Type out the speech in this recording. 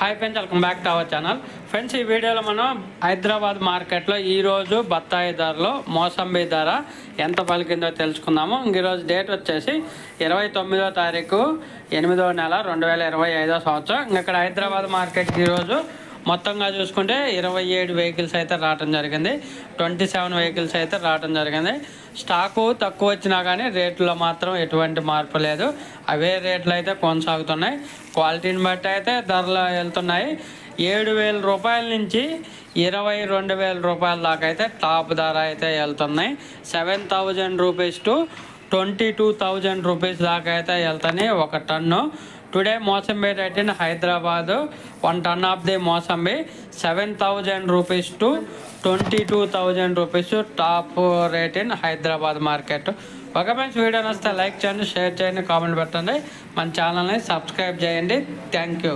Hi friends welcome back to our channel friends ఈ వీడియోలో మనం హైదరాబాద్ మార్కెట్లో ఈరోజు బత్తాయి ధరలో మోసంబి ధర ఎంత పలికిందో తెలుసుకుందాము. ఈరోజు డేట్ వచ్చేసి ఇరవై తొమ్మిదో తారీఖు ఎనిమిదో నెల రెండు వేల ఇరవై ఐదో సంవత్సరం. ఇక్కడ హైదరాబాద్ మార్కెట్కి ఈరోజు మొత్తంగా చూసుకుంటే ఇరవై ఏడు వెహికల్స్ అయితే రావడం జరిగింది. ట్వంటీ సెవెన్ వెహికల్స్ అయితే రావడం జరిగింది. స్టాకు తక్కువ వచ్చినా కానీ రేట్లో మాత్రం ఎటువంటి మార్పు లేదు. అవే రేట్లు అయితే కొనసాగుతున్నాయి. క్వాలిటీని బట్టి అయితే ధరలు వెళ్తున్నాయి. ఏడు వేల రూపాయల నుంచి ఇరవై రెండు వేల రూపాయల దాకా అయితే టాప్ ధర అయితే వెళ్తున్నాయి. Seven thousand rupees to twenty two thousand rupees దాకా అయితే వెళ్తున్నాయి ఒక ton. Today mosambi rate in Hyderabad one ton of the mosambi seven thousand rupees to twenty two thousand rupees top rate in Hyderabad market. ఒక మంచి video నచ్చితే like చేయండి share చేయండి comment పెట్టండి. మన ఛానల్ని సబ్స్క్రైబ్ చేయండి. Thank you.